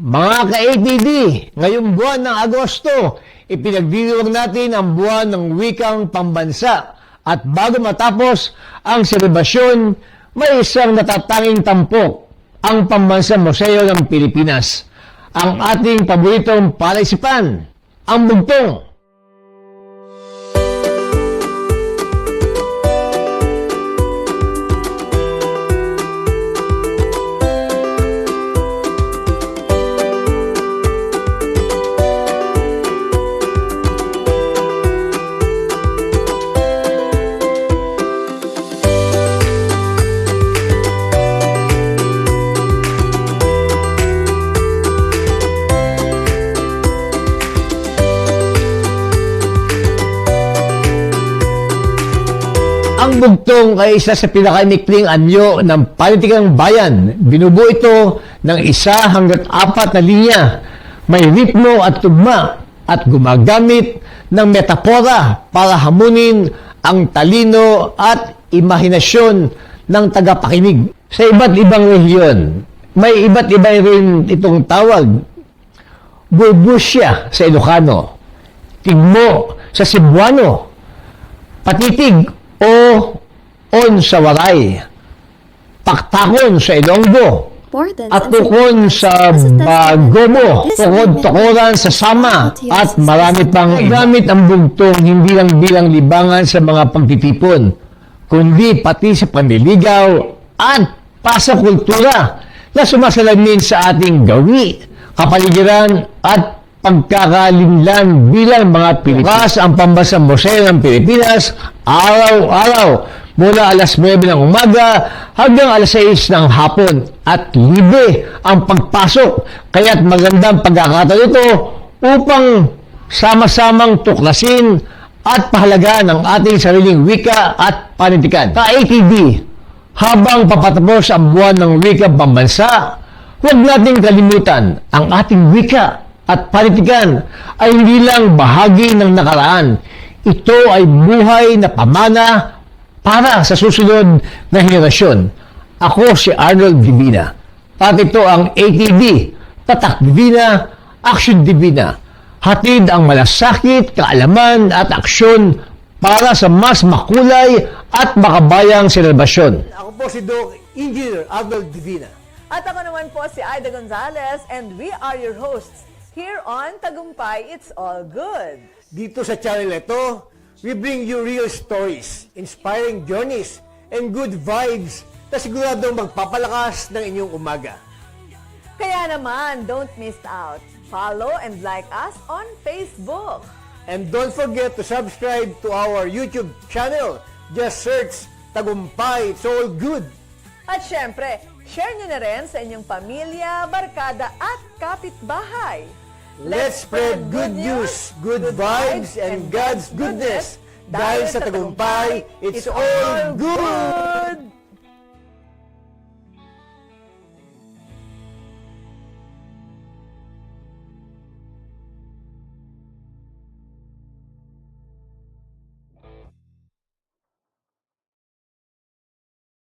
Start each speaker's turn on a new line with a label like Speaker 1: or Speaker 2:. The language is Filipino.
Speaker 1: Mga ka-ATD, ngayong buwan ng Agosto, ipinagdiriwang natin ang buwan ng wikang pambansa. At bago matapos ang selebrasyon, may isang natatanging tampok, ang Pambansang Museo ng Pilipinas. Ang ating paboritong palaisipan, ang bugtong. Ang bugtong ay isa sa pinakanikling anyo ng panitikang bayan. Binubuo ito ng isa hanggat apat na linya. May ritmo at tugma at gumagamit ng metapora para hamunin ang talino at imahinasyon ng tagapakinig. Sa iba't ibang rehiyon, may iba't iba rin itong tawag. Bulbusya sa Ilocano, Tigmo sa Cebuano, patitig o on sa waray, paktakon sa Ilonggo, at tukon sa Bagomo, tukod-tukoran sa Sama, at marami pang gamit ang bugtong hindi lang bilang libangan sa mga pagtitipon, kundi pati sa panliligaw at pasakultura na sumasalamin sa ating gawi, kapaligiran at pagkakalinlan bilang mga Pilipinas. ang Pambansang Museo ng Pilipinas araw-araw mula alas 9 ng umaga hanggang alas 6 ng hapon at libre ang pagpasok. Kaya't magandang pagkakataon ito upang sama-samang tuklasin at pahalagaan ang ating sariling wika at panitikan. Ka-ATD, habang papatapos ang buwan ng wika pambansa, huwag nating kalimutan ang ating wika at panitikan ay hindi lang bahagi ng nakaraan. Ito ay buhay na pamana para sa susunod na henerasyon. Ako si Arnold Divina. At ito ang ATD, Tatak Divina, Action Divina. Hatid ang malasakit, kaalaman at aksyon para sa mas makulay at makabayang selebrasyon. Ako po si Doc Engineer Arnold Divina.
Speaker 2: At ako naman po si Aida Gonzalez and we are your hosts here on Tagumpay It's All Good.
Speaker 1: Dito sa channel ito, we bring you real stories, inspiring journeys, and good vibes na siguradong magpapalakas ng inyong umaga.
Speaker 2: Kaya naman, don't miss out. Follow and like us on Facebook.
Speaker 1: And don't forget to subscribe to our YouTube channel. Just search Tagumpay, it's all good.
Speaker 2: At syempre, share nyo na rin sa inyong pamilya, barkada at kapitbahay.
Speaker 1: Let's spread good news, good vibes, and God's goodness. Dahil sa Tagumpay, it's all good!